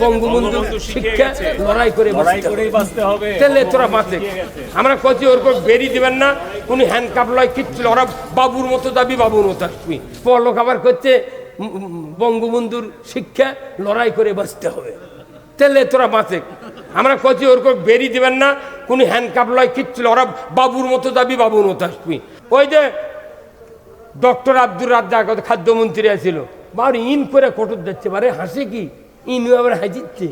বঙ্গবন্ধু শিক্ষা লড়াই করে বাঁচতে হবে। তেলে তোরা বাঁচে। আমরা কচি করে বেরিয়ে দিবেন না। উনি হ্যান্ডকাপ লয় কিচ্ছু লয়। ওরা বাবুর মতো দাবি বাবুর মতো আসবি করতে উম, উম, বঙ্গবন্ধুর শিক্ষা লড়াই করে বাঁচতে হবে। তেলে তোরা বাঁচে। আমরা কচি ওর করে বেরিয়ে দিবেন না। উনি হ্যান্ডকাপ লয় কিচ্ছু। ওরা বাবুর মতো দাবি বাবুর মতো আসবি ওই যে ডক্টর আব্দুর রাজ্জাক খাদ্যমন্ত্রী আছিল। বার ইন করে কটর যাচ্ছে বারে হাসে কি? ইন আবার হাসিচ্ছে।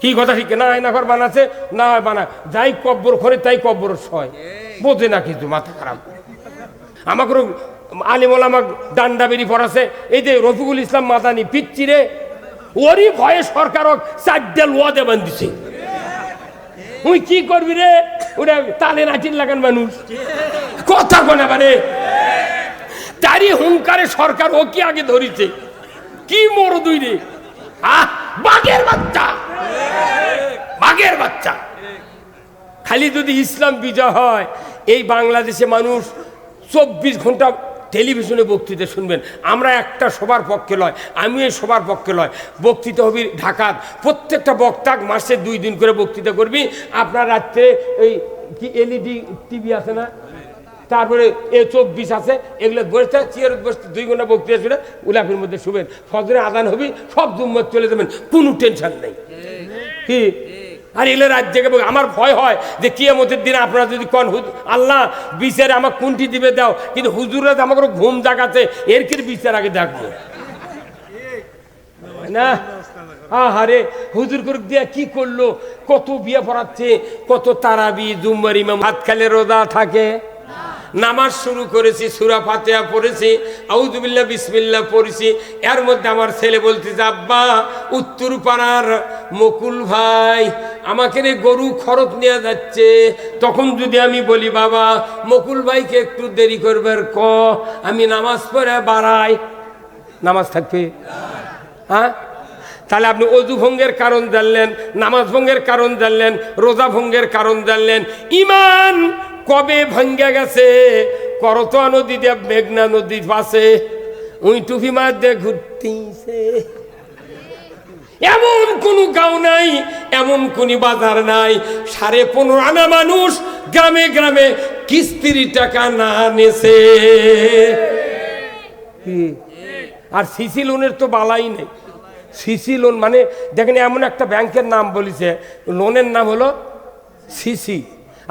কি কথা ঠিক? না আয়না ঘর বানাচ্ছে না, বানা। যাই কব্বর করে, তাই কব্বর সয়। বোঝে না কিন্তু মাথা খারাপ। আমাকে আলিমল আমার ডান্ডা বেরি পড়াছে। এই যে রফিকুল ইসলাম মাদানি পিচ্ছি রে, ওরই ভয়ে সরকার চারটে লোয়া দেবেন দিছে তুই কি করবি রে? ওটা তালে নাচিন লাগান মানুষ? কথা কোনা বারে তারই হুঙ্কারে সরকার ও কি আগে ধরিছে? কি মর দুই রে বাঘের বাচ্চা। বাঘের বাচ্চা। খালি যদি ইসলাম বিজয় হয়, এই বাংলাদেশে মানুষ চব্বিশ ঘণ্টা টেলিভিশনে বক্তৃতা শুনবেন। আমরা একটা সবার পক্ষে লয় আমি এই সবার পক্ষে লয়। বক্তৃতা হবি ঢাকাত প্রত্যেকটা বক্তা মাসে দুই দিন করে বক্তৃতা করবি। আপনার রাত্রে ওই কি এলইডি টিভি আছে না? তারপরে এ চব্বিশ আছে, এগুলো বসতে, চেয়ার বসতে দুই ঘণ্টা বক্তৃতা শুনে উলাফের মধ্যে শুবেন। ফজরে আদান হবি, সব দুম্মত চলে যাবেন। কোনো টেনশন নেই। কি? আর এলে রাত জেগে আমার ভয় হয় যে কিয়ামতের দিন আপনারা যদি কন আল্লাহ বিচারে আমার কোনটি দিবে, দাও। কিন্তু হুজুরা আমাকে ঘুম জাগাতে এর কি বিচার আগে দেখব না? আহারে, হুজুর করে দিয়া কি করল? কত বিয়ে পড়াচ্ছে, কত তারাবি জুম্মার ইমাম, হাত খালে রোজা থাকে। নামাজ শুরু করেছি, সুরা ফাতেহা পড়েছি আউজুবিল্লাহ বিসমিল্লাহ পড়েছি। এর মধ্যে আমার ছেলে বলতেছে আব্বা উত্তর পাড়ার মকুল ভাই আমাকে রে গরু খরচ নেওয়া যাচ্ছে। তখন যদি আমি বলি, বাবা, মকুল ভাইকে একটু দেরি করবার ক, আমি নামাজ পড়ে বাড়াই। নামাজ থাকবে? হ্যাঁ? তাহলে আপনি অজু ভঙ্গের কারণ জানলেন, নামাজ ভঙ্গের কারণ জানলেন, রোজা ভঙ্গের কারণ জানলেন। ইমান কবে ভঙ্গে গেছে? করতোয়া নদী দিয়ে, মেঘনা নদীর পাশে। উই টুপি মার দিয়ে ঘুরতেছে। এমন কোন গাঁও নাই, এমন কোন বাজার নাই। সাড়ে পনেরো আনা মানুষ গ্রামে গ্রামে কিস্তির টাকা না নেছে। আর সিসি লোনের তো বালাই নেই। সিসি লোন মানে দেখেন, এমন একটা ব্যাংকের নাম বলিছে। লোনের নাম হলো সিসি।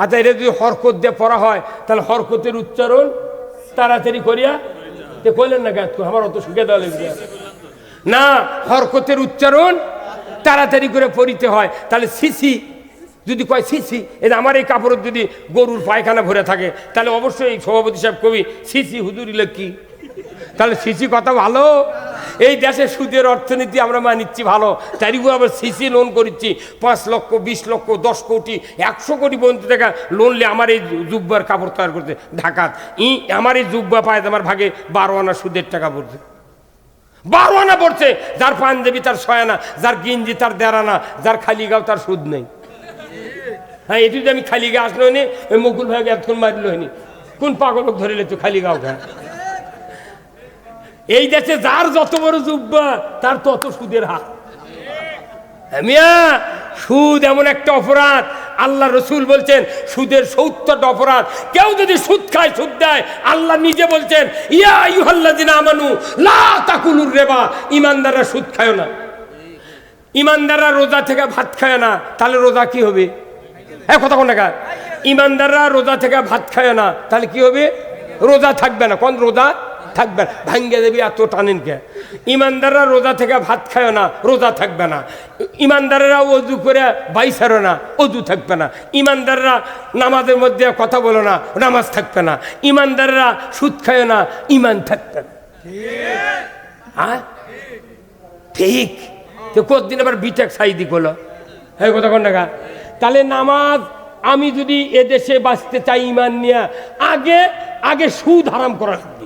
আচ্ছা এটা যদি হরকত দিয়ে পড়া হয়, তাহলে হরকতের উচ্চারণ তাড়াতাড়ি করিয়া তে কইলেন না গাছ আমার অত সুখে দেওয়া না। হরকতের উচ্চারণ তাড়াতাড়ি করে পড়িতে হয়। তাহলে সিসি, যদি কয় সিসি, এই আমার এই কাপড়ের যদি গরুর পায়খানা ভরে থাকে, তাহলে অবশ্যই সভাপতি সাহেব কবি, সিসি হুজুরিলে কি তাহলে সিসি কথা ভালো? এই দেশে সুদের অর্থনীতি আমরা মানিচ্ছি ভালো। উপর আবার সিসি লোন করিচ্ছি। পাঁচ লক্ষ, বিশ লক্ষ, দশ কোটি, একশো কোটি পর্যন্ত টাকা লোন নিয়ে আমার এই জুব্বার কাপড় তৈরি করতে ঢাকাত ই, আমার এই জুব্বা পায় আমার ভাগে বারো আনা সুদের টাকা পড়ছে। বারো আনা পড়ছে। যার পাঞ্জাবি তার ছয় আনা, যার গিঞ্জি তার দেড় আনা, যার খালি গাও তার সুদ নেই। হ্যাঁ এটি আমি খালি গা আসলো নি মুকুল ভাইকে এতক্ষণ মারিল হয়নি। কোন পাগলক ধরে লেছো খালি গাও খা এই দেশে যার যত বড় জুব্বা তার তত সুদের হাত। হ্যাঁ, মিয়া সুদ এমন একটা অপরাধ। আল্লাহ রসুল বলছেন সুদের সত্তরটা অপরাধ। কেউ যদি সুদ খায় সুদ দেয় আল্লাহ নিজে বলছেন ইয়া ইউহাল্লাদিন আমানু লা রেবা। ইমানদাররা সুদ খায় না। ইমানদাররা রোজা থেকে ভাত খায় না তাহলে রোজা কি হবে? হ্যাঁ কথা কোন? ইমানদাররা রোজা থেকে ভাত খায় না তাহলে কি হবে? রোজা থাকবে না। কোন রোজা? থাকবে ভাঙ্গে দেবী এত টানেন কে ইমানদাররা রোজা থেকে ভাত খায় না রোজা থাকবে না। ইমানদারেরা অজু করে বাইসারো না অজু থাকবে না। ইমানদাররা নামাজের মধ্যে কথা বলো না নামাজ থাকবে না। ইমানদাররা সুদ খায় না ইমান থাকবে না। হ্যাঁ ঠিক। তো কতদিন আবার বিটেক সাইদি করল? হ্যাঁ কথা কোন টাকা তাহলে নামাজ আমি যদি এদেশে বাঁচতে চাই ইমান নিয়ে আগে আগে সুদ হারাম করা লাগবে।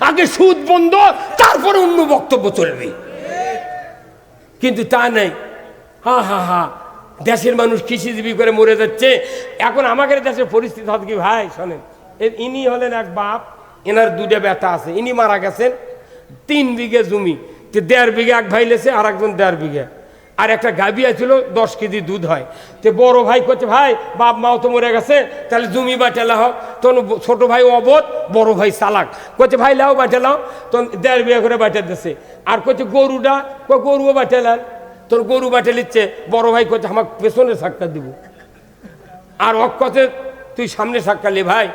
আগে সুদ বন্ধ, তারপরে অন্য বক্তব্য চলবে। কিন্তু তা নেই। হা হা হা। দেশের মানুষ কৃষিজীবী করে মরে যাচ্ছে। এখন আমাদের দেশের পরিস্থিতি হচ্ছে কি ভাই? শোনেন ইনি হলেন এক বাপ, এনার দুটা ব্যথা আছে। ইনি মারা গেছেন, তিন বিঘে জমি। দেড় বিঘে এক ভাই লেছে আর একজন দেড় বিঘে। আর একটা গাভি ছিল, দশ কেজি দুধ হয়। তো বড় ভাই করছে ভাই, বাপ মাও তো মরে গেছে, তাহলে জমি বাটেলা হোক তখন ছোট ভাই অবধ, বড় ভাই চালাক। করছে ভাই, লাও, বাটে লাও। তখন দেড় বিয়া করে বাটে দিচ্ছে আর করছে গরুটা? গরুও বাটেলান তোর গরু বাটে নিচ্ছে বড় ভাই করছে আমাকে পেছনে সাক্ষাৎ দিব। আর অক্ষতে তুই সামনে সাক্ষালি ভাই।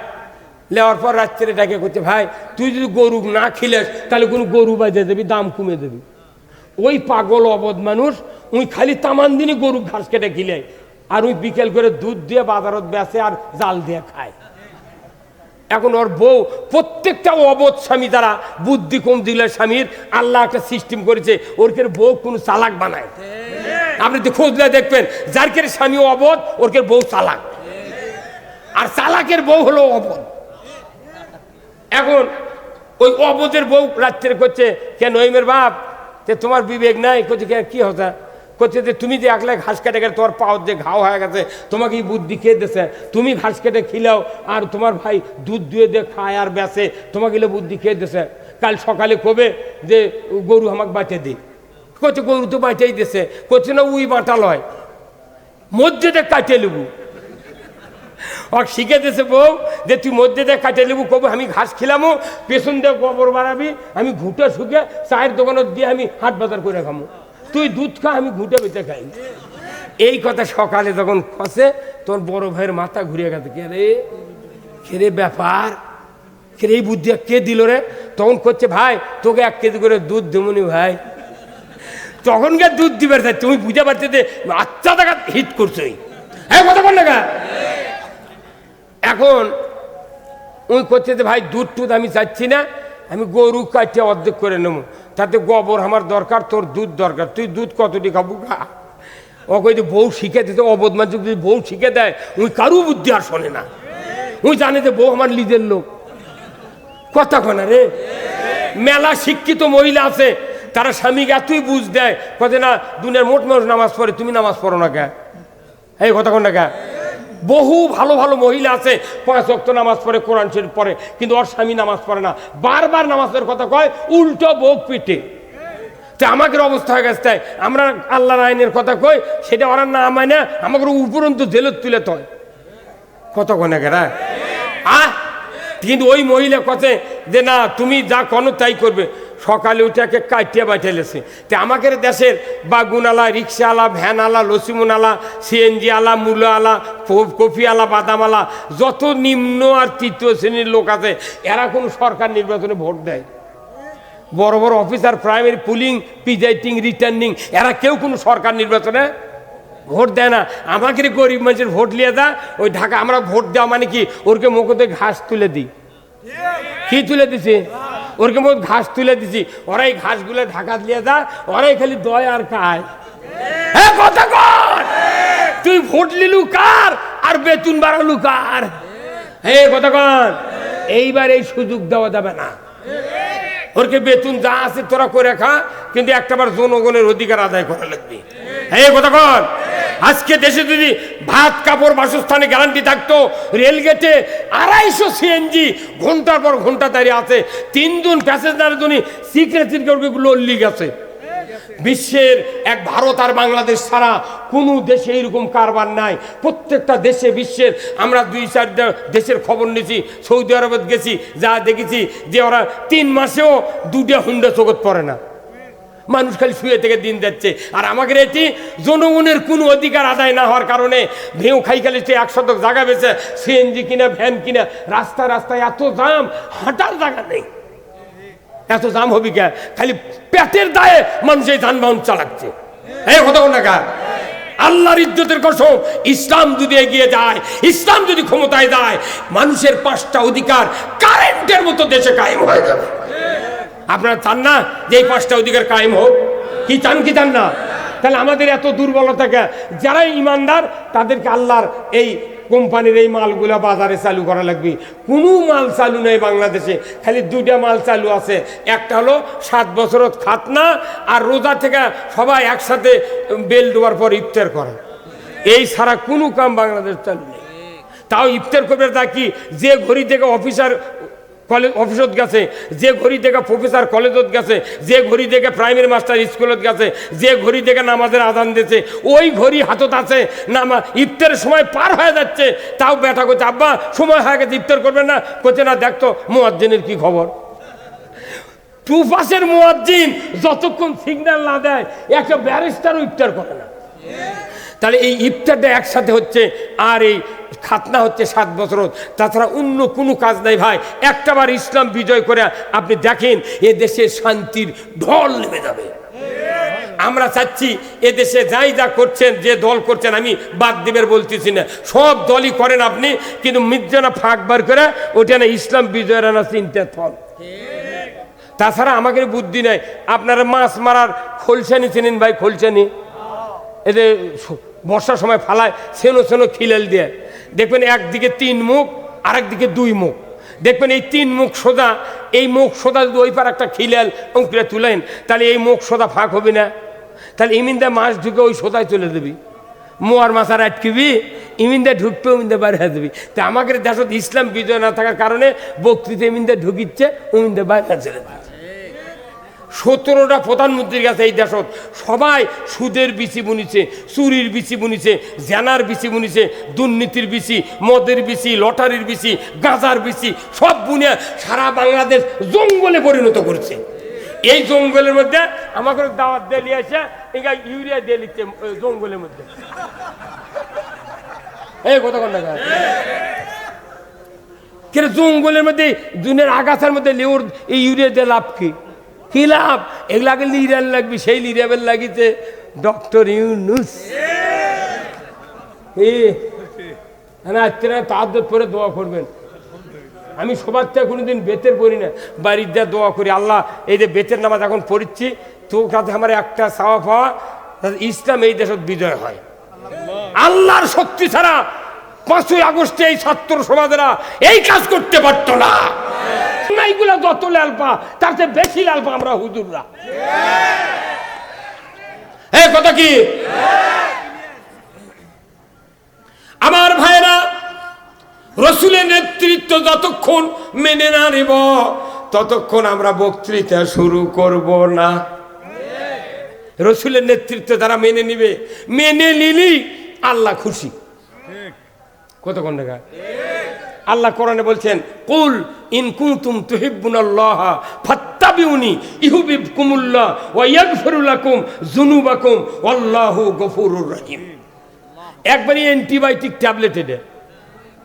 লেওয়ার পর রাত্রে ডাকে করছে ভাই, তুই যদি গরু না খিলেস, তাহলে কোনো গরু বাজে দেবি, দাম কমে দেবি। ওই পাগল অবধ মানুষ, উই খালি তামান দিনই গরু ঘাস কেটে খিলে আর ওই বিকেল করে দুধ দিয়ে বাজারত বেচে আর জাল দিয়ে খায়। এখন ওর বউ, প্রত্যেকটা অবধ স্বামী দ্বারা বুদ্ধি কম দিলে স্বামীর, আল্লাহ একটা সিস্টেম করেছে, ওর কে বউ কোনো চালাক বানায়। আপনি তো খুঁজলে দেখবেন, যার কে স্বামী অবধ, ওর কে বউ চালাক। আর চালাকের বউ হলো অবধ। এখন ওই অবধের বউ রাত্রে করছে কেন ওইমের বাপ যে তোমার বিবেক নাই করছে "কে- হতা করছে যে তুমি যে একলা ঘাস কেটে গেলে তোমার পাও যে ঘাও হয়ে গেছে, তোমাকে বুদ্ধি খেয়ে দিছে? তুমি ঘাস কেটে খিলাও আর তোমার ভাই দুধ দুয়ে দিয়ে খায় আর বেসে তোমাকে বুদ্ধি খেয়ে দিছে? কাল সকালে কবে যে গরু আমাকে বাঁচে দিই? করছে গরু তো বাঁচাই দিছে করছে না উই বাঁটা লয় মধ্যে কাটিয়ে নেবু। আর শিখে বউ যে তুই মধ্যে দিয়ে কাটে নেবু কবু, আমি ঘাস খেলামো, পেছন দিয়ে গোবর বাড়াবি, আমি ঘুটে শুকে চায়ের দোকানত দিয়ে আমি হাট বাজার করে খামো। তুই দুধ খা, আমি ঘুটে বেঁচে খাই। এই কথা সকালে যখন খসে, তোর বড় ভাইয়ের মাথা ঘুরিয়ে গেছে। কে রে? কে রে ব্যাপার? রে, এই বুদ্ধি কে দিল রে? তখন করছে, ভাই, তোকে এক কেজি করে দুধ দেবনি ভাই। তখনকার দুধ চাই তুমি বুঝে পারতে যে আচ্ছা টাকা হিট করছোই। হ্যাঁ কথা বল না? এখন ওই করছে যে, ভাই, দুধ টুধ আমি চাচ্ছি না, আমি গরু কাটিয়ে অর্ধেক করে নেব। তাতে গোবর আমার দরকার, তোর দুধ দরকার। তুই দুধ কতটি খাব খা ও যে, বউ শিখে দিতে অবধ মানুষ যদি বউ শিখে দেয়, ওই কারু বুদ্ধি আর শোনে না। ওই জানে যে, বউ আমার নিজের লোক। কথা কনা রে? মেলা শিক্ষিত মহিলা আছে, তারা স্বামীকে এতই বুঝ দেয় কত না, দুনিয়ার মোট মানুষ নামাজ পড়ে, তুমি নামাজ পড়ো না কে? এই কথা কন না কে? বহু ভালো ভালো মহিলা আছে। পাঁচ অক্ত নামাজ পড়ে, কোরআন শরীফ পড়ে, কিন্তু ওর স্বামী নামাজ পড়ে না। বারবার নামাজের কথা কয়, উল্টো বোক পিটে। তো আমাদের অবস্থা হয়ে গেছে, তাই আমরা আল্লাহর আইনের কথা কই, সেটা ওরা না আমায় না, আমাকে উপরন্ত জেলত তুলে তয় কত কনে গেরা? আহ! কিন্তু ওই মহিলা কথে যে, না, তুমি যা কোনো তাই করবে। সকালে উঠে একে কাটিয়ে বাইটেলেছে তো আমাদের দেশের বাগুনালা, রিক্সাওয়ালা, ভ্যানওয়ালা, লসিমুনালা সিএনজি আলা মূলো আলা ক- কফি আলা বাদাম আলা যত নিম্ন আর তৃতীয় শ্রেণির লোক আছে, এরা কোনো সরকার নির্বাচনে ভোট দেয়। বড় বড় officer, primary polling presiding returning, এরা কেউ কোনো সরকার নির্বাচনে ভোট দেয় না। আমাকে গরিব মানুষের ভোট নিয়ে দা ওই ঢাকা আমরা ভোট দেওয়া মানে কি? ওরকে মুখতে ঘাস তুলে দিই। কি তুলে দিছি? ওরকে মত ঘাস তুলে দিছি। ওরাই ঘাসগুলো ঢাকা দিয়ে দা ওরাই খালি দয় আর খায়। তুই ভোট লিলু কার আর বেতন বাড়ালু কার হে কথা কর। এইবার এই সুযোগ দেওয়া যাবে না। ওরকে বেতন যা আছে তোরা করে খা, কিন্তু একটাবার জনগণের অধিকার আদায় করা লাগবে। হ্যাঁ কথা কর আজকে দেশে যদি ভাত, কাপড়, বাসস্থানে গ্যারান্টি থাকতো, রেলগেটে আড়াইশো সিএনজি ঘণ্টার পর ঘণ্টা দাঁড়িয়ে আছে, তিনজন প্যাসেঞ্জারের জন্য সিক্রেট সিক্রেট লল্লি গেছে বিশ্বের এক ভারত আর বাংলাদেশ ছাড়া কোনো দেশে এইরকম কারবার নাই। প্রত্যেকটা দেশে বিশ্বের, আমরা দুই চারটা দেশের খবর নিয়েছি সৌদি আরবে গেছি, যা দেখেছি যে ওরা তিন মাসেও দুটা হুন্ডা জগৎ পড়ে না। মানুষ খালি শুয়ে থেকে দিন যাচ্ছে। আর আমাদের এটি জনগণের কোনো অধিকার আদায় না হওয়ার কারণে ভেউ খাই খালি সে এক শতক জায়গা বেছে সিএনজি কিনা, ভ্যান কিনা, রাস্তা রাস্তায় এত দাম, হাঁটার জায়গা নেই। এত দাম হবে কে? খালি পেটের দায়ে মানুষ এই যানবাহন চালাচ্ছে আল্লাহর ইজ্জতের কসম, ইসলাম যদি এগিয়ে যায়, ইসলাম যদি ক্ষমতায় যায়, মানুষের পাঁচটা অধিকার কারেন্টের মতো দেশে কায়েম হয়ে যাবে। আপনারা চান না যে এই পাঁচটা অধিকার কায়েম হোক? কি চান কি চান না? তাহলে আমাদের এত দুর্বলতাকে যারা ইমানদার, তাদেরকে আল্লাহর এই কোম্পানির এই মালগুলো বাজারে চালু করা লাগবে। কোনো মাল চালু নেই বাংলাদেশে। খালি দুইটা মাল চালু আছে। একটা হলো সাত বছরত খাতনা আর রোজা থেকে সবাই একসাথে বেল দেওয়ার পর ইফতার করে। এই ছাড়া কোনো কাম বাংলাদেশ চালু নেই। তাও ইফতার করবে তা কি? যে ঘড়ি থেকে অফিসার কলেজ অফিসত গেছে, যে ঘড়ি থেকে প্রফেসর কলেজত গেছে, যে ঘড়ি থেকে প্রাইমারি মাস্টার স্কুলত গেছে, যে ঘড়ি থেকে নামাজের আদান দিয়েছে, ওই ঘড়ি হাতত আছে, নামা ইফতারের সময় পার হয়ে যাচ্ছে। তাও ব্যাটা করছে, আব্বা, সময় হয়ে গেছে, ইফতার করবেন না। করছে না দেখতো মোয়াজ্জিনের কি খবর? টুপাসের মোয়াজ্জিন যতক্ষণ সিগন্যাল না দেয়, একটা ব্যারিস্টারও ইফতার করে না। তাহলে এই ইফতারটা একসাথে হচ্ছে, আর এই খাতনা হচ্ছে সাত বছর। তাছাড়া অন্য কোনো কাজ নাই ভাই। একটাবার ইসলাম বিজয় করে আপনি দেখেন এ দেশে শান্তির ঢল নেমে যাবে। আমরা চাচ্ছি এদেশে যাই যা করছেন, যে দল করছেন, আমি বাদ দিবের বলতেছি না। সব দলই করেন আপনি, কিন্তু মির্জানা ফাঁক বার করে ওটা না ইসলাম বিজয়ের আনা চিন্তার ফল। তাছাড়া আমাকে বুদ্ধি নাই। আপনারা মাছ মারার খোলসানি চেনেন ভাই, খোলসানি? এতে বর্ষার সময় ফালায় সেনো সেনো খিলেল দিয়ে। দেখবেন একদিকে তিন মুখ আর একদিকে দুই মুখ। দেখবেন এই তিন মুখ সোজা, এই মুখ সোজা যদি ওই পার একটা খিলেল অঙ্কুরে তুলেন, তাহলে এই মুখ সোজা ফাঁক হবে না। তাহলে ইমিনদা মাছ ঢুকে ওই সোজায় চলে দেবি মোয়ার মাছ আর আটকিবি, ইমিনদা ঢুকবে, ইমিনদা বাইরে হয়ে দেবি তা আমাদের দেশত ইসলাম বিজয় না থাকার কারণে বক্তৃতা ইমিনদা ঢুকিচ্ছে, ইমিনদা বাইরে চলে সতেরোটা প্রধানমন্ত্রীর কাছে এই দেশত। সবাই সুদের বিচি বুনিছে, চুরির বিচি বুনিছে, জেনার বিচি বুনিছে, দুর্নীতির বিচি, মদের বিচি, লটারির বিচি, গাঁজার বিচি, সব বুনে সারা বাংলাদেশ জঙ্গলে পরিণত করছে। এই জঙ্গলের মধ্যে আমাকে দাওয়াত দিয়ে নিয়ে এসে এখানে ইউরিয়া দিয়ে নিচ্ছে জঙ্গলের মধ্যে। এই কথা কন না কেন? জঙ্গলের মধ্যে দুনের আগাছার মধ্যে লেউর এই ইউরিয়া দিয়ে লাভ কি? কি লাভ? এগুলাকে লিরাল লাগবে, সেই লিরাবেল লাগিতে ডক্টর ইউনুস। তার পরে দোয়া করবেন। আমি সবার থেকে কোনোদিন বেতের পড়ি না। বাড়ির যা দোয়া করি, আল্লাহ, এই যে বেতের নামাজ এখন পড়িচ্ছি তো কাছে আমার একটা চাওয়া পাওয়া ইসলাম এই দেশত বিজয় হয়। আল্লাহর শক্তি ছাড়া পাঁচই আগস্টে এই ছাত্র সমাজেরা এই কাজ করতে পারত না। এইগুলা যত লালপা, তার চেয়ে বেশি লালপা আমরা হুজুররা। হ্যাঁ কথা কি? আমার ভাইরা রসুলের নেতৃত্ব যতক্ষণ মেনে না নিব, ততক্ষণ আমরা বক্তৃতা শুরু করব না। রসুলের নেতৃত্ব তারা মেনে নিবে, মেনে নিলি আল্লাহ খুশি। কতক্ষণ দেখা আল্লাহ কোরআনে বলছেন, কুল ইন কুনতুম তুহিব্বুনাল্লাহ ফাত্তাবিউনি ইউহিব্বুকুমুল্লাহ ওয়া ইয়াগফিরু লাকুম যুনুবাকুম আল্লাহু গফুরুর রহিম। একবারই অ্যান্টিবায়োটিক ট্যাবলেট এটা।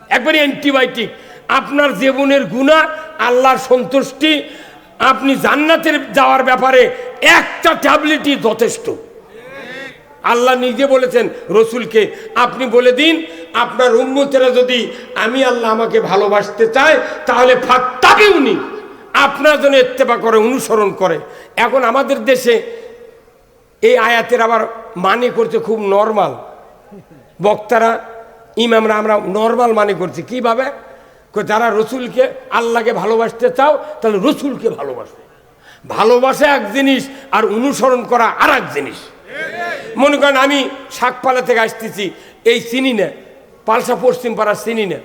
একবারই অ্যান্টিবায়োটিক। আপনার জীবনের গুণা আল্লাহর সন্তুষ্টি, আপনি জান্নাতের যাওয়ার ব্যাপারে একটা ট্যাবলেটই যথেষ্ট। আল্লাহ নিজে বলেছেন, রসুলকে আপনি বলে দিন আপনার উন্মতেরা যদি আমি আল্লাহ আমাকে ভালোবাসতে চায়, তাহলে ফাত্তাবে উনি। আপনার জন্য এত্তেবা করে, অনুসরণ করে। এখন আমাদের দেশে এই আয়াতের আবার মানে করছে খুব নর্মাল বক্তারা, ইমামরা, আমরা নর্মাল মানে করছি। কীভাবে? যারা রসুলকে আল্লাহকে ভালোবাসতে চাও, তাহলে রসুলকে ভালোবাসো ভালোবাসা এক জিনিস, আর অনুসরণ করা আর এক জিনিস। মনে করেন আমি শাকপালা থেকে আসতেছি, এই চিনি না পালসা পশ্চিম পাড়া চিনি না।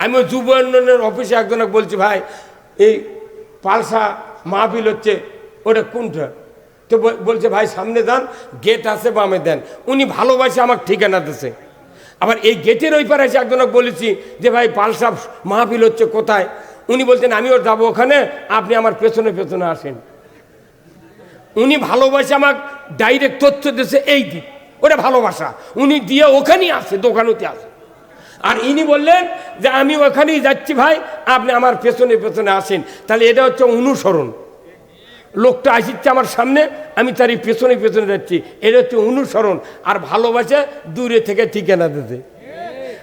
আমি যুব উন্নয়নের অফিসে একজনকে বলছি, ভাই, এই পালসা মাহফিল হচ্ছে, ওটা কোনটা? তো বলছে, ভাই, সামনে দেন, গেট আছে বামে দেন। উনি ভালোবাসে আমার ঠিকানা দিছে আবার এই গেটের ওই পারে এসে একজনকে বলেছি যে, ভাই, পালসা মাহফিল হচ্ছে কোথায়? উনি বলছেন আমিও যাব ওখানে, আপনি আমার পেছনে পেছনে আসেন। উনি ভালোবাসে, আমাকে ডাইরেক্ট তথ্য দিয়েছে, এই দিক ওটা ভালোবাসা। উনি দিয়ে ওখানেই আসে, দোকানতে আসে। আর ইনি বললেন যে আমি ওখানেই যাচ্ছি ভাই, আপনি আমার পেছনে পেছনে আসেন। তাহলে এটা হচ্ছে অনুসরণ। লোকটা আসিচ্ছে আমার সামনে, আমি তার এই পেছনে পেছনে যাচ্ছি। এটা হচ্ছে অনুসরণ। আর ভালোবাসা দূরে থেকে ঠিকানা দিতে।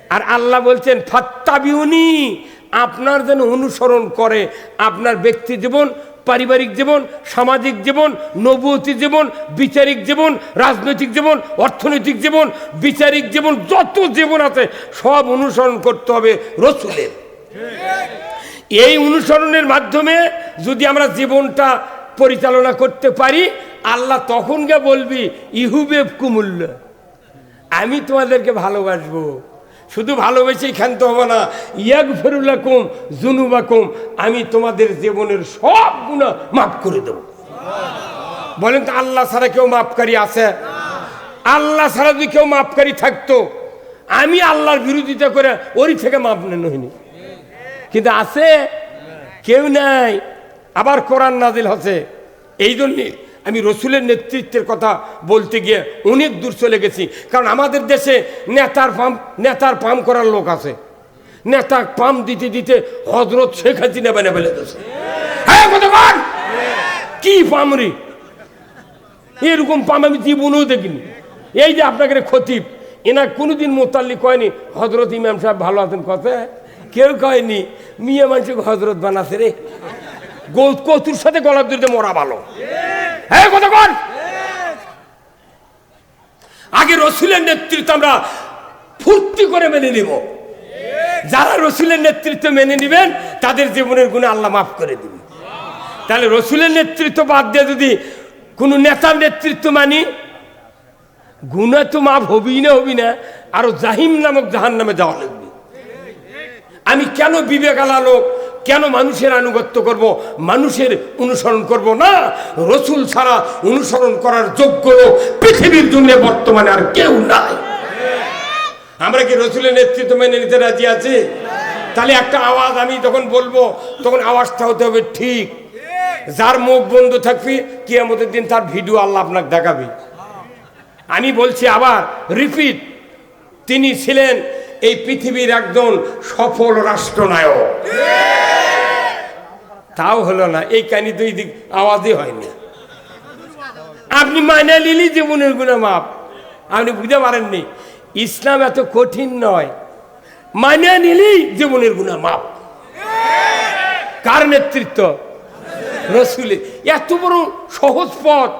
আর আল্লাহ বলছেন, ফাত্তাবিউনি, আপনার যেন অনুসরণ করে আপনার ব্যক্তি জীবন পারিবারিক জীবন, সামাজিক জীবন নবতী জীবন, বিচারিক জীবন, রাজনৈতিক জীবন, অর্থনৈতিক জীবন, বিচারিক জীবন, যত জীবন আছে, সব অনুসরণ করতে হবে রসুলের। এই অনুসরণের মাধ্যমে যদি আমরা জীবনটা পরিচালনা করতে পারি, আল্লাহ তখনকে বলবি ইহুবেব কুমুল্য আমি তোমাদেরকে ভালোবাসবো। শুধু ভালোবেসেই ক্ষান্ত হব না। ইয়াক ফেরুলাকুম জুনুবাকুম আমি তোমাদের জীবনের সব গুণা মাফ করে দেব। বলেন তো, আল্লাহ ছাড়া কেউ মাফকারী আছে? আল্লাহ ছাড়া যদি কেউ মাফকারী থাকতো, আমি আল্লাহর বিরোধিতা করে ওরই থেকে মাপ নেন হইনি কিন্তু আছে? কেউ নাই। আবার কোরআন নাজিল হচ্ছে। এই জন্যে আমি রসুলের নেতৃত্বের কথা বলতে গিয়ে অনেক দূর চলে গেছি। কারণ আমাদের দেশে নেতার পাম নেতার পাম করার লোক আছে। নেতা পাম দিতে দিতে হজরত শেখ হাসিনা বেনে ফেলে হ্যাঁ কি পামরি এরকম পাম আমি জীবনেও দেখিনি। এই যে আপনাকে খতিব এনা কোনোদিন মোতাল্লি কয়নি হজরত ইমাম সাহেব ভালো আছেন, কথা? কেউ কয়নি? মিয়া মানুষকে হজরত বানাছে রে। কতুর সাথে গলার দিতে মরা ভালো। হ্যাঁ কতক্ষণ আগে রসুলের নেতৃত্ব আমরা ফুর্তি করে মেনে নিব। যারা রসুলের নেতৃত্ব মেনে নেবেন, তাদের জীবনের গুণে আল্লাহ মাফ করে দিবে তাহলে রসুলের নেতৃত্ব বাদ দিয়ে যদি কোনো নেতার নেতৃত্ব মানি, গুণা তো মাফ হবি না হবি না, আরও জাহিম নামক জাহান নামে যাওয়া লাগবে। আমি কেন বিবেক আলোক কেন মানুষের আনুগত্য করব? মানুষের অনুসরণ করব না? রসুল ছাড়া অনুসরণ করার যোগ্য পৃথিবীর জন্য বর্তমানে আর কেউ নাই। আমরা কি রসুলের নেতৃত্ব মেনে নিতে রাজি আছি? তাহলে একটা আওয়াজ আমি যখন বলব, তখন আওয়াজটা হতে হবে ঠিক। যার মুখ বন্ধ থাকবে, কিয়ামতের দিন তার ভিডিও আল্লাহ আপনাকে দেখাবে। আমি বলছি আবার রিপিট তিনি ছিলেন এই পৃথিবীর একজন সফল রাষ্ট্রনায়ক। তাও হলো না, এই কানি দুই দিক আওয়াজই হয়নি। আপনি মাইনা নিলি জীবনের গুণে মাপ। আপনি বুঝতে পারেননি, ইসলাম এত কঠিন নয়। মাইনা নিলি জীবনের গুণা মাপ। কার নেতৃত্ব? রসুলের। এত বড় সহজ পথ।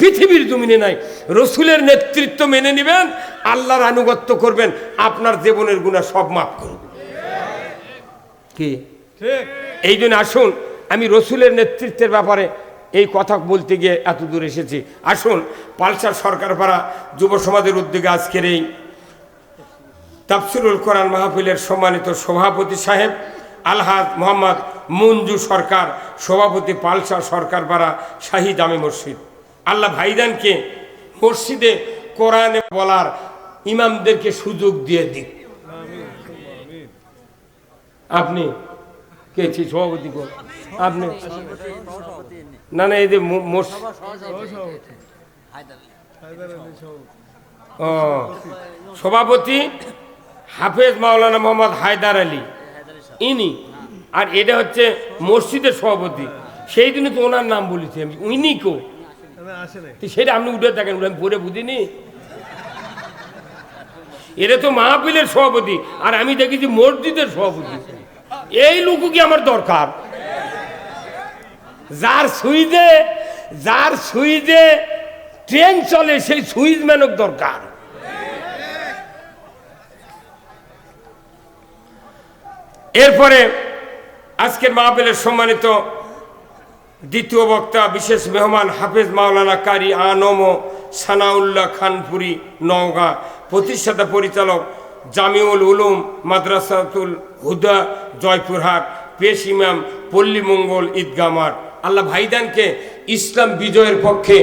পৃথিবীর জমিনে নাই। রসুলের নেতৃত্ব মেনে নেবেন আল্লাহর আনুগত্য করবেন আপনার জীবনের গুণা সব মাফ করবে কি? এই জন্য আসুন আমি রসুলের নেতৃত্বের ব্যাপারে এই কথা বলতে গিয়ে এত দূর এসেছি। আসুন পালসার সরকার পাড়া যুব সমাজের উদ্যোগে আজকের এই তাফসিরুল কোরআন মাহফিলের সম্মানিত সভাপতি সাহেব আলহাজ মোহাম্মদ মঞ্জু সরকার সভাপতি পালসা সরকার পাড়া শাহিদ আমি মসজিদ। আল্লাহ ভাইদানকে মসজিদে কোরআনে বলার ইমামদেরকে সুযোগ দিয়ে দিক। আপনি কে সভাপতি আপনি? না না, এই যে ও, সভাপতি হাফেজ মাওলানা মোহাম্মদ হায়দার আলী। ইনি। আর এটা হচ্ছে মসজিদের সভাপতি। সেই দিনে তো ওনার নাম বলেছি আমি। কো? সেটা আপনি উঠে দেখেন আমি পরে বুঝিনি। এটা তো মাহফিলের সভাপতি, আর আমি দেখেছি মসজিদের সভাপতি। এই লোকও কি আমার দরকার? যার সুইজে যার সুইজে ট্রেন চলে, সেই সুইজ ম্যানক দরকার। এরপরে আজকের মাহফিলের সম্মানিত দ্বিতীয় বক্তা বিশেষ মেহমান হাফেজ মাওলানা কারি আনম সানাউল্লাহ খানপুরি নওগাঁ। প্রতিষ্ঠাতা পরিচালক জামিউল উলুম মাদ্রাসাতুল হুদা জয়পুরহাট, পেশ ইমাম পল্লী মঙ্গল ঈদগাহ মাঠ। আল্লাহ ভাইদানকে ইসলাম বিজয়ের পক্ষে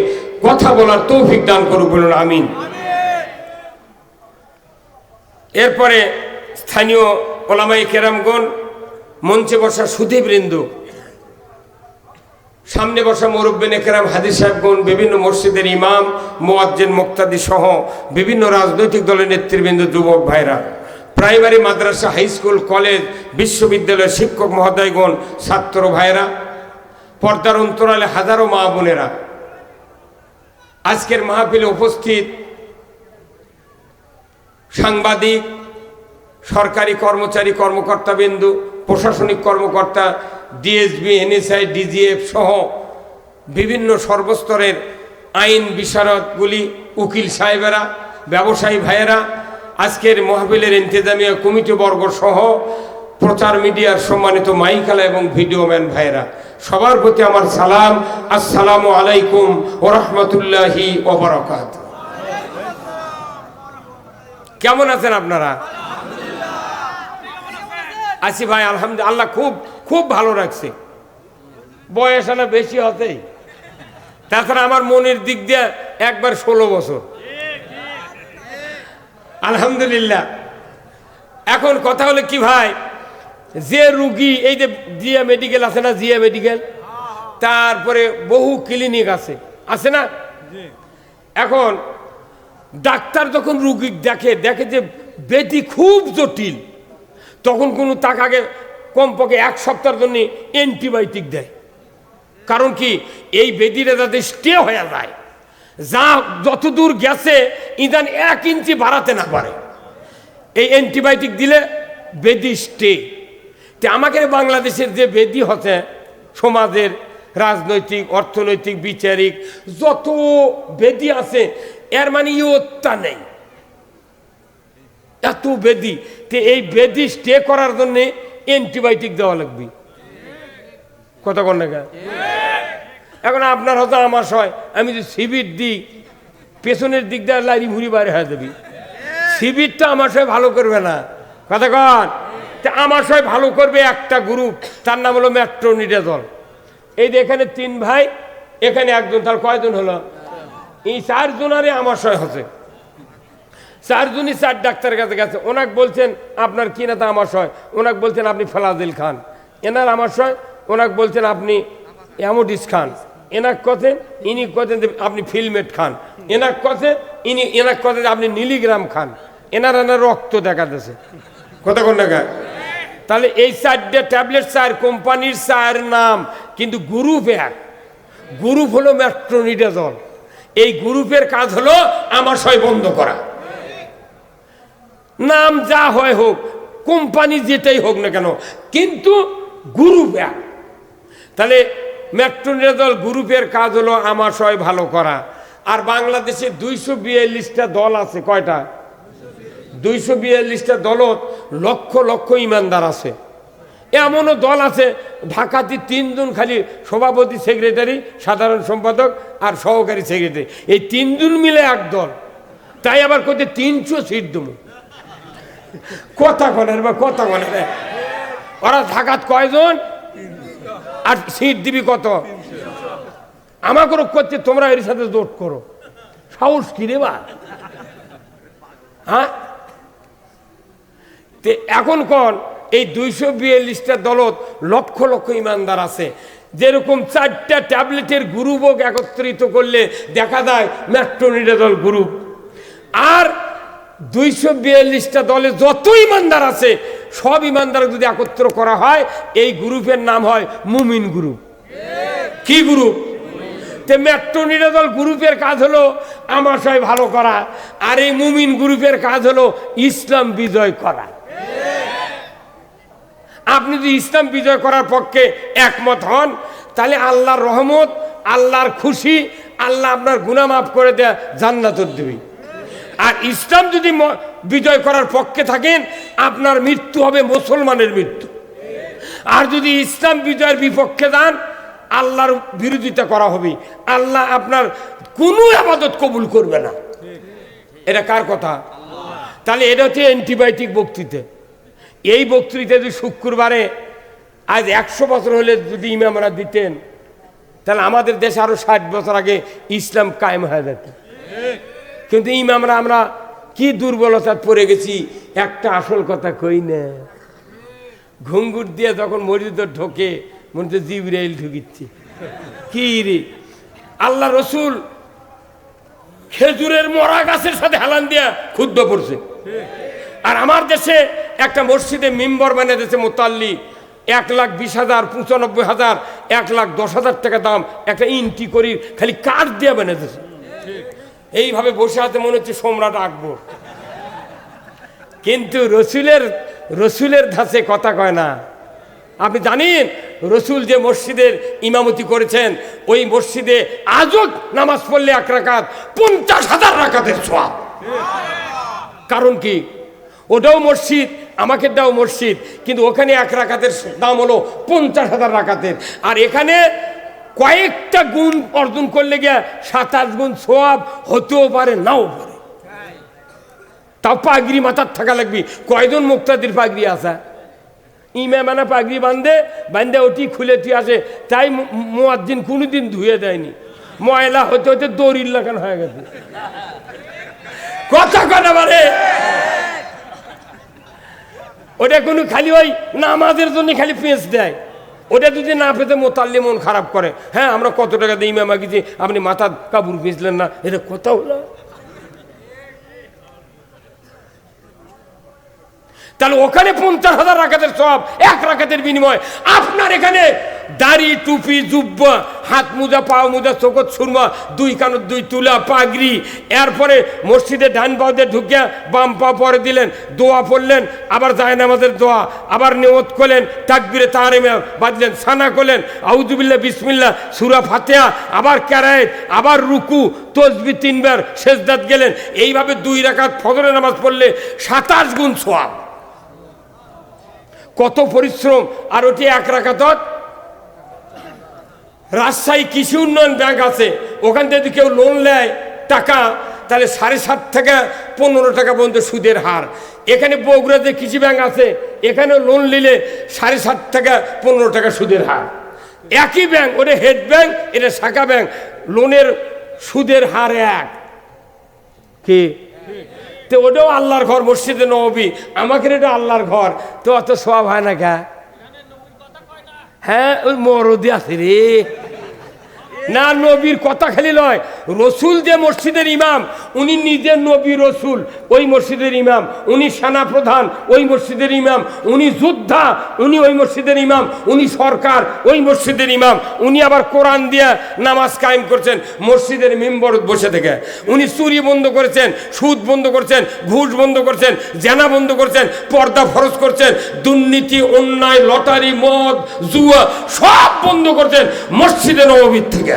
কথা বলার তৌফিক দান করুক বলুন, আমিন। এরপরে স্থানীয় ওলামাই কেরামগণ মঞ্চে বসা সুধীবৃন্দ সামনে বসা মুরব্বিন একরাম হাদিস সাহেবগণ, বিভিন্ন মসজিদের ইমাম, মোয়াজ্জেন, মুক্তাদি সহ বিভিন্ন রাজনৈতিক দলের নেতৃবৃন্দ, যুবক ভাইরা, প্রাইমারি মাদ্রাসা, হাই স্কুল, কলেজ বিশ্ববিদ্যালয়ের শিক্ষক মহোদয়গণ, ছাত্র ভাইরা, পর্দার অন্তরালে হাজারো মা বোনেরা, আজকের মাহফিলে উপস্থিত সাংবাদিক, সরকারি কর্মচারী, কর্মকর্তাবিন্দু, প্রশাসনিক কর্মকর্তা ডিএসবি এনএসআই ডিজিএফ সহ বিভিন্ন সর্বস্তরের আইন বিশারদগুলি উকিল সাহেবেরা ব্যবসায়ী ভাইয়েরা আজকের মহাবিলের ইন্তেজামিয়া কমিটি বর্গ সহ প্রচার মিডিয়ার সম্মানিত মাইকালা এবং ভিডিওম্যান ভাইয়েরা সবার প্রতি আমার সালাম আসসালামু আলাইকুম ও রহমতুল্লাহি ওবরাকাত কেমন আছেন আপনারা? আছি ভাই আলহামদুলিল্লাহ আল্লাহ খুব খুব ভালো রাখছে। বয়স না বেশি হতেই। তাছাড়া আমার মনের দিক দিয়ে একবার ষোলো বছর। আলহামদুলিল্লাহ। এখন কথা হলো কি ভাই যে রুগী এই যে জিয়া মেডিকেল আছে না জিয়া মেডিকেল তারপরে বহু ক্লিনিক আছে। আছে না? এখন ডাক্তার যখন রুগী দেখে দেখে যে বেটি খুব জটিল তখন কোনো তাকাকে কমপক্ষে এক সপ্তাহের জন্য অ্যান্টিবায়োটিক দেয়। কারণ কি? এই বেদিটা যাতে স্টে হয়ে যায়, যা যতদূর গেছে, ইদান এক ইঞ্চি বাড়াতে না পারে। এই অ্যান্টিবায়োটিক দিলে বেদি স্টে। তে আমাকে বাংলাদেশের যে বেদি হচ্ছে, সমাজের রাজনৈতিক, অর্থনৈতিক, বিচারিক, যত বেদি আছে, এর মানে ইয়ত্তা নেই। এত বেদি। তে এই বেদি স্টে করার জন্য অ্যান্টিবায়োটিক দেওয়া লাগবে। কথা কন না? এখন আপনার হয়তো আমার হয় আমি যদি শিবির দিই, পেছনের দিক দিয়ে লাইরি ভুড়ি বাইরে হয়ে যাবি। শিবিরটা আমার সঙ্গে ভালো করবে না। কথা কন? আমার সঙ্গে ভালো করবে একটা গ্রুপ তার নাম হলো মেট্রোনিডা দল এই যে এখানে তিন ভাই, এখানে একজন তার কয়জন হলো? এই চারজনারে আমার সঙ্গে হচ্ছে। চারজনই চার ডাক্তারের কাছে গেছে, ওনাক বলছেন, আপনার কি না তা আমার সয় ওনাক বলছেন, আপনি ফলাদিল খান। এনার আমার সয় ওনাক বলছেন, আপনি অ্যামোডিস খান। এনাক কথেন ইনি কথেন আপনি ফিলমেট খান। এনাক কথে ইনি, এনাক কথে আপনি নিলিগ্রাম খান। এনার এনার রক্ত দেখা যাচ্ছে। কথা কোন টাকা তাহলে এই চারটে ট্যাবলেট চার কোম্পানির চার নাম, কিন্তু গ্রুপ এক। গ্রুপ হলো ম্যাট্রোনিডাজল। এই গ্রুপের কাজ হলো, আমার সয় বন্ধ করা। নাম যা হয় হোক, কোম্পানি যেটাই হোক না কেন, কিন্তু গ্রুপ এক তাহলে মেট্রোনিডাজল গ্রুপের কাজ হলো আমাশয় ভালো করা। আর বাংলাদেশে দুইশো বিয়াল্লিশটা দল আছে, কয়টা? দুইশো বিয়াল্লিশটা দলত লক্ষ লক্ষ ইমানদার আছে। এমনও দল আছে, ঢাকাতে তিনজন খালি সভাপতি সেক্রেটারি সাধারণ সম্পাদক আর সহকারী সেক্রেটারি এই তিনজন মিলে এক দল। তাই আবার কোথায় তিনশো সিট দেবো। কথা কনের বা কথা কনের ওরা ঢাকাত কয়জন? আর সিট দিবি কত? আমাকে করছে, তোমরা এর সাথে জোট করো। সাহস কি রে বা? হ্যাঁ? এখন কোন, এই দুইশো বিয়াল্লিশটা দলত লক্ষ লক্ষ ইমানদার আছে। যেরকম চারটা ট্যাবলেটের গ্রুপও একত্রিত করলে দেখা যায় ম্যাট্রোনিডাজল গ্রুপ। আর দুইশো বিয়াল্লিশটা দলে যত ইমানদার আছে, সব ইমানদার যদি একত্র করা হয়, এই গ্রুপের নাম হয় মুমিন গ্রুপ। কি গ্রুপ? তে মেট্রোনিডাজল গ্রুপের কাজ হলো সবাই ভালো করা, আর এই মুমিন গ্রুপের কাজ হলো ইসলাম বিজয় করা। আপনি যদি ইসলাম বিজয় করার পক্ষে একমত হন, তাহলে আল্লাহর রহমত, আল্লাহর খুশি, আল্লাহ আপনার গুনাহ মাফ করে দেয়া জান্নাতর দেবে। আর ইসলাম যদি বিজয় করার পক্ষে থাকেন, আপনার মৃত্যু হবে মুসলমানের মৃত্যু। আর যদি ইসলাম বিজয়ের বিপক্ষে যান, আল্লাহর বিরোধিতা করা হবে। আল্লাহ আপনার কোনো আবাদত কবুল করবে না। এটা কার কথা? তাহলে এটা হচ্ছে অ্যান্টিবায়োটিক বক্তৃতা। এই বক্তৃতা যদি শুক্রবারে, আজ একশো বছর হলে যদি ইমামরা দিতেন, তাহলে আমাদের দেশে আরও ষাট বছর আগে ইসলাম কায়েম হয়ে যেত। কিন্তু ইমামরা আমরা কি দুর্বলতা পড়ে গেছি, একটা আসল কথা কই না। ঘুঙ্গুর দিয়ে যখন মরিদ ঢোকে, মনে জিবরাইল ঢুকিচ্ছে। কি রে? আল্লাহ রসুল খেজুরের মরা গাছের সাথে হেলান দিয়া ক্ষুদ্র পড়ছে আর আমার দেশে একটা মসজিদে মেম্বর বানিয়ে দিয়েছে মোতাল্লি। এক লাখ বিশ হাজার, পঁচানব্বই হাজার, এক লাখ দশ হাজার টাকা দাম, একটা ইন্টি করি খালি কাঠ দিয়ে বানিয়ে দিয়েছে। এইভাবে বসে আছে, মনে হচ্ছে সম্রাট আকবর। কিন্তু রসুলের রসুলের ধাঁচে কথা কয় না। আপনি জানেন, রসুল যে মসজিদের ইমামতি করেছেন, ওই মসজিদে আজও নামাজ পড়লে এক রাকাত, পঞ্চাশ হাজার রাকাতের সোয়াব কারণ কি? ওটাও মসজিদ, আমাকে দাও মসজিদ, কিন্তু ওখানে এক রাকাতের দাম হলো পঞ্চাশ হাজার রাকাতের। আর এখানে কয়েকটা গুণ অর্জন করলে গিয়া সাতাশ গুণ সোয়াব হতেও পারে, নাও পারে। তাও পাগড়ি মাথার থাকা লাগবে। কয়জন মুক্তাদির পাগড়ি আসা ইমামানা পাগড়ি বান্ধে বান্ধে ওটি খুলে তুই আসে তাই মোয়াদ্দিন কোনোদিন ধুয়ে দেয়নি। ময়লা হতে হতে দড়ির লাগানো হয়ে গেছে। কথা কথা মানে ওটা কোনো খালি ওই নামাজের জন্য খালি পেঁচ দেয়। ওটা যদি না পেতে মোতাল্লি মন খারাপ করে। হ্যাঁ আমরা কত টাকা দিই ইমামা গেছি আপনি মাথা কাপড় বেঁচলেন না, এটা কথা হলো। তাহলে ওখানে পঞ্চাশ হাজার রাখাতের সব এক রাখাতের বিনিময়। আপনার এখানে দাড়ি, টুপি, জুব্ব, হাত মোজা, পাও মোজা, চোখত সুরমা, দুই কানত দুই তুলা, পাগড়ি। এরপরে মসজিদে ডান পাও দিয়ে ঢুকে বাম পা পরে দিলেন, দোয়া পড়লেন, আবার যায় নামাজের দোয়া, আবার নেওত করলেন, তাকবিরে তাহারে বাঁধলেন, সানা করলেন আউজুবিল্লা বিসমিল্লা সুরা ফাতেহা, আবার ক্যারায়েত আবার রুকু, তসবি তিনবার শেষদাত গেলেন। এইভাবে দুই রাকাত ফজরে নামাজ পড়লে সাতাশ গুণ সোয়াব। কত পরিশ্রম, আর ওটি এক রাখাতত রাজশাহী কৃষি উন্নয়ন ব্যাংক আছে, ওখান থেকে যদি কেউ লোন নেয় টাকা, তাহলে সাড়ে সাত থেকে পনেরো টাকা পর্যন্ত সুদের হার। এখানে বগুড়াতে কৃষি ব্যাংক আছে এখানে লোন নিলে সাড়ে সাত থেকে পনেরো টাকা সুদের হার। একই ব্যাংক, ওটা হেড ব্যাংক এটা শাখা ব্যাংক লোনের সুদের হার এক। কি? তো ওটাও আল্লাহর ঘর, মসজিদে নবী, আমাকে এটা আল্লাহর ঘর। তো অত সব হয় না কা? হ্যাঁ ওই মরদি আছে রে। না নবীর কথা খালি নয় রসুল যে মসজিদের ইমাম, উনি নিজের নবী রসুল, ওই মসজিদের ইমাম, উনি সেনা প্রধান ওই মসজিদের ইমাম, উনি যোদ্ধা, উনি ওই মসজিদের ইমাম, উনি সরকার, ওই মসজিদের ইমাম, উনি আবার কোরআন দিয়া নামাজ কায়েম করছেন, মসজিদের মেম্বর বসে থেকে। উনি চুরি বন্ধ করেছেন, সুদ বন্ধ করছেন, ঘুষ বন্ধ করছেন, জেনা বন্ধ করছেন, পর্দা ফরজ করছেন, দুর্নীতি, অন্যায়, লটারি, মদ, জুয়া সব বন্ধ করছেন মসজিদের নবীর থেকে।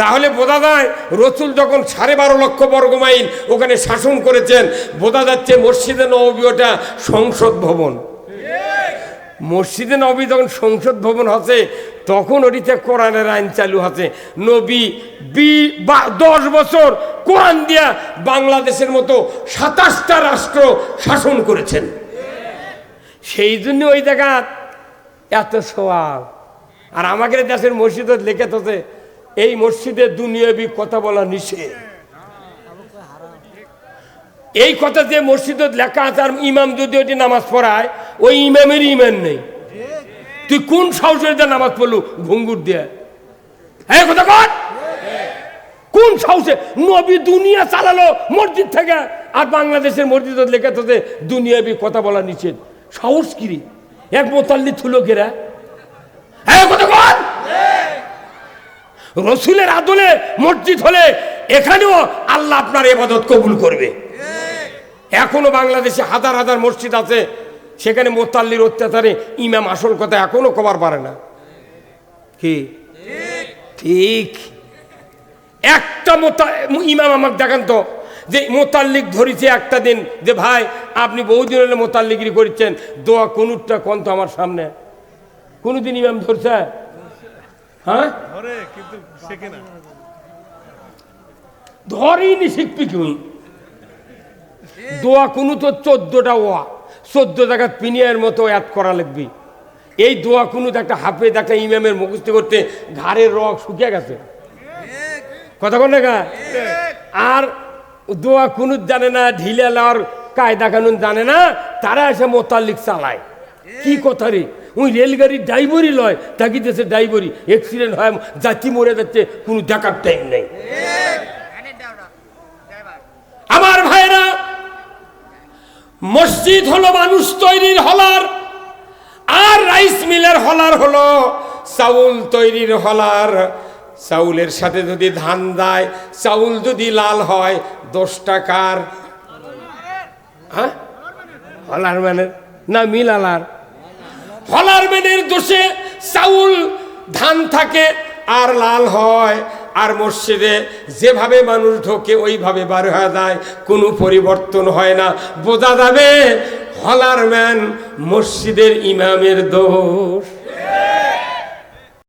তাহলে বোঝা যায় রসুল যখন সাড়ে বারো লক্ষ বর্গ মাইল ওখানে শাসন করেছেন, বোঝা যাচ্ছে মসজিদে নবী ওটা সংসদ ভবন। মসজিদে নবী যখন সংসদ ভবন হচ্ছে, তখন ওটিতে কোরআনের আইন চালু আছে নবী বি বা দশ বছর কোরআন দিয়া বাংলাদেশের মতো সাতাশটা রাষ্ট্র শাসন করেছেন। সেই জন্য ওই জায়গা এত সোয়াব। আর আমাদের দেশের মসজিদত লেখে তোতে এই মসজিদে দুনিয়াবি কথা বলা নিষেধ। এই কথা যে মসজিদত লেখা আছে, আর ইমাম যদি ওটি নামাজ পড়ায়, ওই ইমামের ইমান নেই। তুই কোন সাহসের দিয়ে নামাজ পড়লু? ঘুঙ্গুর দিয়ে। হ্যাঁ কথা কর। কোন সাহসে? নবী দুনিয়া চালালো মসজিদ থেকে। আর বাংলাদেশের মসজিদত লেখা তোতে দুনিয়াবি কথা বলা নিষেধ। সাহস কিরি? এক মোতাল্লি থুলো কেরা হ্যাঁ কথা কর। রসুলের আদলে মসজিদ হলে এখানেও আল্লাহ আপনার এবাদত কবুল করবে। এখনও বাংলাদেশে হাজার হাজার মসজিদ আছে, সেখানে মোতাল্লির অত্যাচারে ইমাম আসল কথা এখনও কবার পারে না। কি? ঠিক। একটা ইমাম আমাকে দেখান তো, যে মোতাল্লিক ধরেছে একটা দিন, যে ভাই, আপনি বহুদিন হলে মোতাল্লিগিরি করছেন, দোয়া কোনুরটা কোন তো আমার সামনে? কোনোদিন ইমাম ধরছে? হ্যাঁ? ধরে কিন্তু শেখে না। শিখবি তুমি দোয়া কোনো তো চোদ্দটা ওয়া। চোদ্দ জায়গা পিনিয়ার মতো অ্যাড করা লাগবি। এই দোয়া কোনো একটা হাফে একটা ইমামের মুখস্থ করতে ঘাড়ের রগ শুকিয়ে গেছে। কথা বল না আর দোয়া কোনো জানে না ঢিলে লার কায়দা কানুন জানে না তারা এসে মোতাল্লিক চালায়। কি কথা রে? ওই রেলগাড়ির ড্রাইভারই লয়, তাকি দেশে ড্রাইভারই। অ্যাক্সিডেন্ট হয় জাতি মরে যাচ্ছে, কোনো দেখার টাইম নেই। আমার ভাইরা মসজিদ হলো মানুষ তৈরির হলার, আর রাইস মিলের হলার হলো চাউল তৈরির হলার। চাউলের সাথে যদি ধান দেয়, চাউল যদি লাল হয়, দশ টাকার হ্যাঁ? হলার মানে? না, মিল আলার। হলার বেদের দোষে চাউল ধান থাকে আর লাল হয়, আর মসজিদে যেভাবে মানুষ ঢোকে, ওইভাবে বার হয়ে যায়, কোনো পরিবর্তন হয় না। বোঝা যাবে হলার ম্যান মসজিদের ইমামের দোষ।